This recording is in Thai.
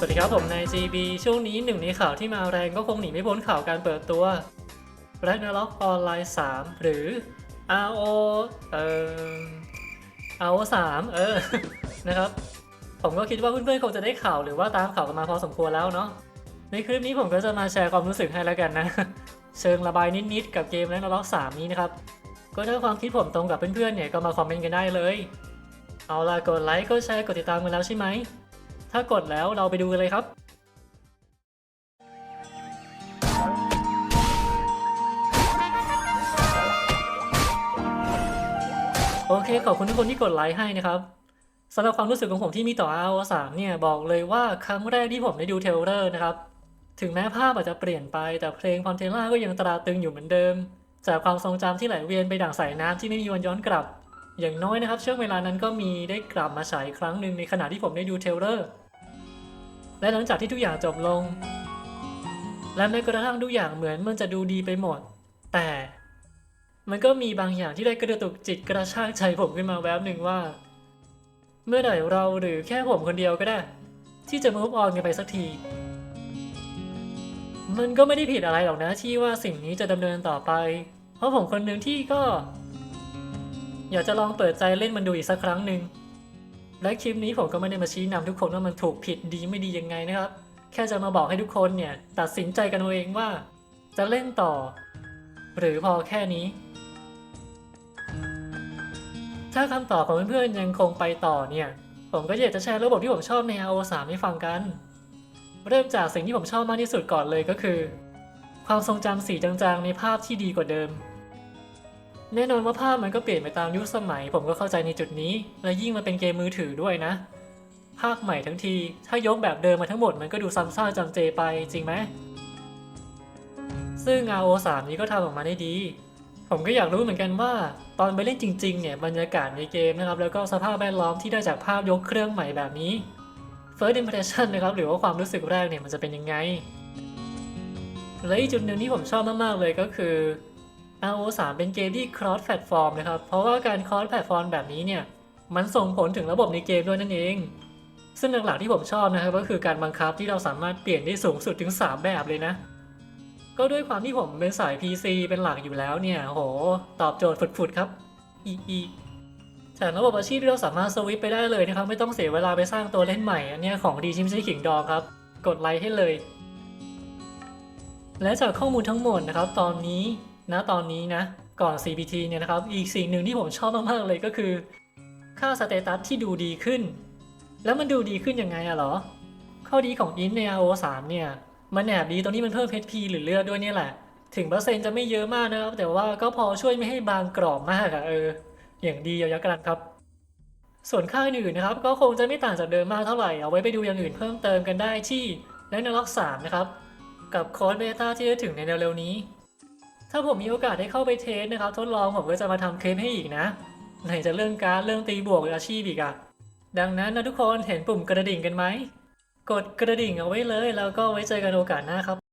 สวัสดีครับผมนาย GB ช่วงนี้หนึ่งในข่าวที่มาแรงก็คงหนีไม่พ้นข่าวการเปิดตัว Ragnarok Online 3 หรือ RO เอ่อ RO 3เออ นะครับ ผมก็คิดว่าเพื่อนๆคงจะได้ข่าวหรือว่าตามข่าวกันมาพอสมควรแล้วเนาะ ในคลิปนี้ผมก็จะมาแชร์ความรู้สึกให้แล้วกันนะ เชิงระบายนิดๆกับเกม Ragnarok 3 นี้นะครับ ก็ถ้าความคิดผมตรงกับเพื่อนๆเนี่ยก็มาคอมเมนต์กันได้เลย เอาล่ะกดไลค์กดแชร์กดติดตามกันแล้วใช่ไหม ถ้ากดแล้วเราไปดูกันเลยครับโอเคขอบคุณทุกคนที่กดไลค์ให้นะครับสำหรับความรู้สึกของผมที่มีต่อ RO3 เนี่ยบอกเลยว่าครั้งแรกที่ผมได้ดูเทลเลอร์นะครับ ถึงแม้ภาพอาจจะเปลี่ยนไปแต่เพลงพอนเทล่าก็ยังตราตรึงอยู่เหมือนเดิม จากความทรงจำที่ไหลเวียนไปดั่งสายน้ำที่ไม่มีวันย้อนกลับ อย่างน้อยนะครับช่วงเวลานั้นก็มีได้กลับมาฉายครั้งหนึ่งในขณะที่ผมได้ดูเทเลอร์ และหลังจากที่ทุกอย่างจบลง และแม้กระทั่งทุกอย่างเหมือนมันจะดูดีไปหมด แต่มันก็มีบางอย่างที่ได้กระตุกจิตกระชากใจผมขึ้นมาแวบหนึ่งว่า เมื่อไหร่เราหรือแค่ผมคนเดียวก็ได้ ที่จะมุฟออนกันไปสักที มันก็ไม่ได้ผิดอะไรหรอกนะที่ว่าสิ่งนี้จะดำเนินต่อไป เพราะผมคนหนึ่งที่ก็ อยากจะลองเปิดใจเล่นมันดูอีกสักครั้งหนึ่ง และคลิปนี้ผมก็ไม่ได้มาชี้นำทุกคนว่ามันถูกผิดดีไม่ดียังไงนะครับ แค่จะมาบอกให้ทุกคนเนี่ยตัดสินใจกันเอาเองว่า จะเล่นต่อ หรือพอแค่นี้ ถ้าคำตอบของเพื่อนๆยังคงไปต่อเนี่ย ผมก็อยากจะแชร์ระบบที่ผมชอบใน RO3 ให้ฟังกัน เริ่มจากสิ่งที่ผมชอบมากที่สุดก่อนเลยก็คือ ความทรงจำสีจางๆในภาพที่ดีกว่าเดิม แน่นอนว่าภาพมันก็เปลี่ยนไปตามยุคสมัย ผมก็เข้าใจในจุดนี้ และยิ่งมันเป็นเกมมือถือด้วยนะ ภาคใหม่ทั้งที ถ้ายกแบบเดิมมาทั้งหมดมันก็ดูซ้ำซากจำเจไปจริงไหมซึ่ง RO3 นี้ก็ทำออกมาได้ดี ผมก็อยากรู้เหมือนกันว่า ตอนไปเล่นจริงๆเนี่ยบรรยากาศในเกมนะครับแล้วก็สภาพแวดล้อมที่ได้จากภาพยกเครื่องใหม่แบบนี้ First impression นะครับหรือว่าความรู้สึกแรกเนี่ยมันจะเป็นยังไงและอีกจุดหนึ่งที่ผมชอบมากๆเลยก็คือ RO3 เป็นเกมที่ cross platform นะครับ เพราะว่าการ cross platform แบบนี้เนี่ย มันส่งผลถึงระบบในเกมด้วยนั่นเอง ซึ่งหลักๆที่ผมชอบนะครับ ก็คือการบังคับที่เราสามารถเปลี่ยนได้สูงสุดถึง 3 แบบเลยนะ ก็ด้วยความที่ผมเป็นสาย PC เป็นหลักอยู่แล้วเนี่ย โห ตอบโจทย์ฝุดๆครับอีอีจากระบบอาชีพที่เราสามารถสวิตไปได้เลยนะครับ ไม่ต้องเสียเวลาไปสร้างตัวเล่นใหม่ อันเนี้ยของดีที่ไม่ใช่ขิงดองครับ กดไลค์ให้เลย และจากข้อมูลทั้งหมดนะครับ ตอนนี้ นะตอนนี้นะก่อน CPT เนี่ยนะครับ อีกสิ่งหนึ่งที่ผมชอบมาก ๆ เลยก็คือ ค่าสเตตัสที่ดูดีขึ้น แล้วมันดูดีขึ้นยังไงอะเหรอ ข้อดีของ int ใน RO3 เนี่ย มันแอบดีตรงที่มันเพิ่ม HP หรือเลือดด้วยเนี่ยแหละ ถึงเปอร์เซ็นต์จะไม่เยอะมากนะครับ แต่ว่าก็พอช่วยไม่ให้บางกรอบมากอะเออ อย่างดีเอายักกันครับ ส่วนค่าอื่นๆนะครับ ก็คงจะไม่ต่างจากเดิมมากเท่าไหร่ เอาไว้ไปดูอย่างอื่นเพิ่มเติมกันได้ที่ l a n o r o c 3นะครับ กับโค้ดเบต้าที่จะถึงในเร็วๆนี้ ถ้าผมมีโอกาสได้เข้าไปเทสนะครับ ทดลองผมก็จะมาทำคลิปให้อีกนะ ไหนจะเรื่องการเรื่องตีบวกหรืออาชีพอีกอะดังนั้นนะทุกคนเห็นปุ่มกระดิ่งกันไหม กดกระดิ่งเอาไว้เลย แล้วก็ไว้เจอกันโอกาสหน้าครับ